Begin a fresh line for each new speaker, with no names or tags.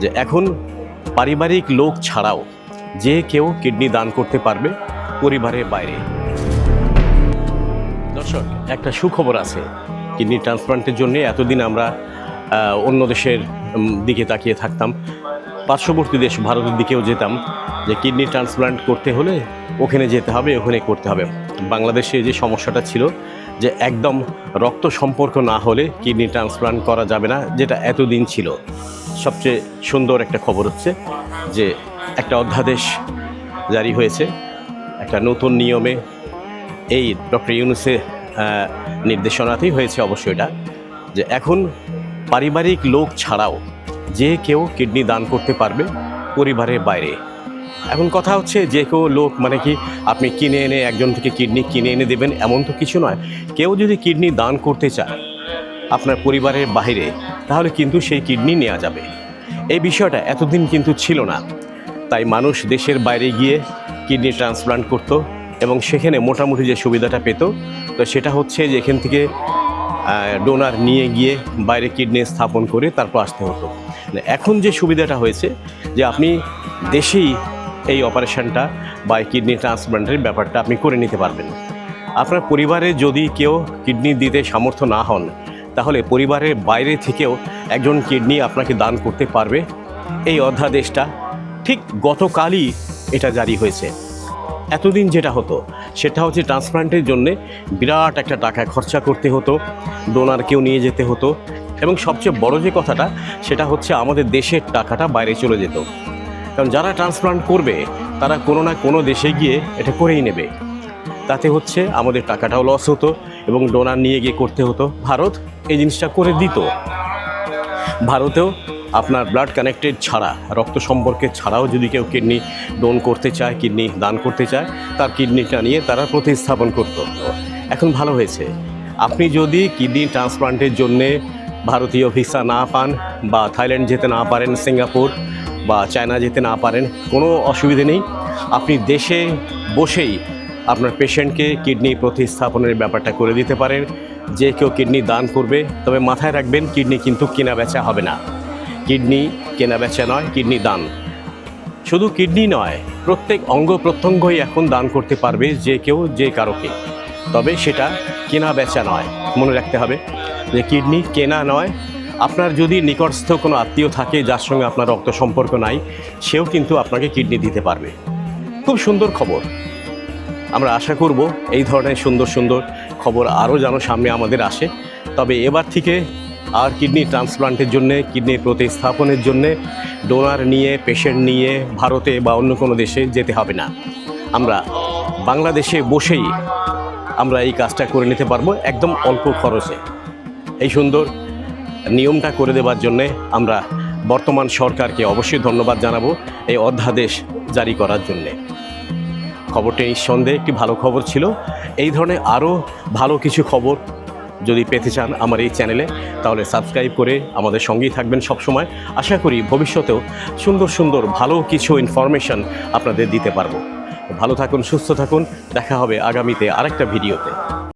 যে এখন পারিবারিক লোক ছাড়াও যে কেউ কিডনি দান করতে পারবে পরিবারের বাইরে। দর্শক, একটা সুখবর আছে। কিডনি ট্রান্সপ্লান্টের জন্য এতদিন আমরা অন্য দেশের দিকে তাকিয়ে থাকতাম। পার্শ্ববর্তী দেশ ভারতের দিকেও যেতাম। যে কিডনি ট্রান্সপ্লান্ট করতে হলে ওখানে যেতে হবে, ওখানে করতে হবে। বাংলাদেশে যে সমস্যাটা ছিল যে একদম রক্ত সম্পর্ক না হলে কিডনি ট্রান্সপ্লান্ট করা যাবে না, যেটা এতদিন ছিল। সবচেয়ে সুন্দর একটা খবর হচ্ছে যে একটা অধ্যাদেশ জারি হয়েছে একটা নতুন নিয়মে এই ডক্টর ইউনুসের আহ, নির্দেশনাতেই হয়েছে অবশ্যই এটা যে এখন পারিবারিক লোক ছাড়াও যে কেউ কিডনি দান করতে পারবে পরিবারের বাইরে। এখন কথা হচ্ছে যে কেউ লোক মানে কি আপনি কিনে এনে একজন থেকে কিডনি কিনে এনে দেবেন এমন তো কিছু নয়। কেউ যদি কিডনি দান করতে চায় আপনার পরিবারের বাইরে তাহলে কিন্তু সেই কিডনি নেওয়া যাবে। এই বিষয়টা এতদিন কিন্তু ছিল না। তাই মানুষ দেশের বাইরে গিয়ে কিডনি ট্রান্সপ্লান্ট করতো এবং সেখানে মোটামুটি যে সুবিধাটা পেত, তো সেটা হচ্ছে যে এখান থেকে ডোনার নিয়ে গিয়ে বাইরে কিডনি স্থাপন করে তারপর আসতে হতো। মানে এখন যে সুবিধাটা হয়েছে, যে আপনি দেশেই এই অপারেশনটা বা কিডনি ট্রান্সপ্লান্টের ব্যাপারটা আপনি করে নিতে পারবেন। আপনার পরিবারে যদি কেউ কিডনি দিতে সামর্থ্য না হন তাহলে পরিবারের বাইরে থেকেও একজন কিডনি আপনাকে দান করতে পারবে। এই অধ্যাদেশটা ঠিক গতকালই এটা জারি হয়েছে। এতদিন যেটা হতো, সেটা হচ্ছে ট্রান্সপ্লান্টের জন্যে বিরাট একটা টাকা খরচা করতে হতো ডোনারকেও নিয়ে যেতে হতো এবং সবচেয়ে বড় যে কথাটা, সেটা হচ্ছে আমাদের দেশের টাকাটা বাইরে চলে যেত। কারণ যারা ট্রান্সপ্লান্ট করবে, তারা কোনো না কোনো দেশে গিয়ে এটা করেই নেবে। তাতে হচ্ছে আমাদের টাকাটাও লস হতো এবং ডোনার নিয়ে গিয়ে করতে হতো। ভারত এই জিনিসটা করে দিত। ভারতেও আপনার ব্লাড কানেক্টেড ছাড়া, রক্ত সম্পর্কে ছাড়াও যদি কেউ কিডনি ডোন করতে চায় কিডনি দান করতে চায়, তার কিডনিটা নিয়ে তারা প্রতিস্থাপন করতো। এখন ভালো হয়েছে। আপনি যদি কিডনি ট্রান্সপ্লান্টের জন্যে ভারতীয় ভিসা না পান বা থাইল্যান্ড যেতে না পারেন, সিঙ্গাপুর বা চায়না যেতে না পারেন, কোনো অসুবিধে নেই। আপনি দেশে বসেই আপনার পেশেন্টকে কিডনি প্রতিস্থাপনের ব্যাপারটা করে দিতে পারেন। যে কেউ কিডনি দান করবে, তবে মাথায় রাখবেন কিডনি কিন্তু কেনা বেচা হবে না। কিডনি কেনা বেচা নয়, কিডনি দান। শুধু কিডনি নয়, প্রত্যেক অঙ্গ প্রত্যঙ্গই এখন দান করতে পারবে যে কেউ, যে কারোকে। তবে সেটা কেনা বেচা নয়, মনে রাখতে হবে। যে কিডনি কেনা নয়, আপনার যদি নিকটস্থ কোনো আত্মীয় থাকে যার সঙ্গে আপনার রক্ত সম্পর্ক নাই, সেও কিন্তু আপনাকে কিডনি দিতে পারবে। খুব সুন্দর খবর। আমরা আশা করব এই ধরনের সুন্দর সুন্দর খবর আরও যেন সামনে আমাদের আসে। তবে এবার থেকে আর কিডনি ট্রান্সপ্লান্টের জন্য, কিডনি প্রতিস্থাপনের জন্য, ডোনার নিয়ে, পেশেন্ট নিয়ে ভারতে বা অন্য কোনো দেশে যেতে হবে না। আমরা বাংলাদেশে বসেই আমরা এই কাজটা করে নিতে পারব একদম অল্প খরচে। এই সুন্দর নিয়মটা করে দেওয়ার জন্যে আমরা বর্তমান সরকারকে অবশ্যই ধন্যবাদ জানাব এই অধ্যাদেশ জারি করার জন্যে। খবরটি নিঃসন্দেহে একটি ভালো খবর ছিল। এই ধরনের আরও ভালো কিছু খবর যদি পেতে চান আমার এই চ্যানেলে, তাহলে সাবস্ক্রাইব করে আমাদের সঙ্গেই থাকবেন সবসময়। আশা করি ভবিষ্যতেও সুন্দর সুন্দর ভালো কিছু ইনফরমেশান আপনাদের দিতে পারব। ভালো থাকুন, সুস্থ থাকুন। দেখা হবে আগামীতে আরেকটা ভিডিওতে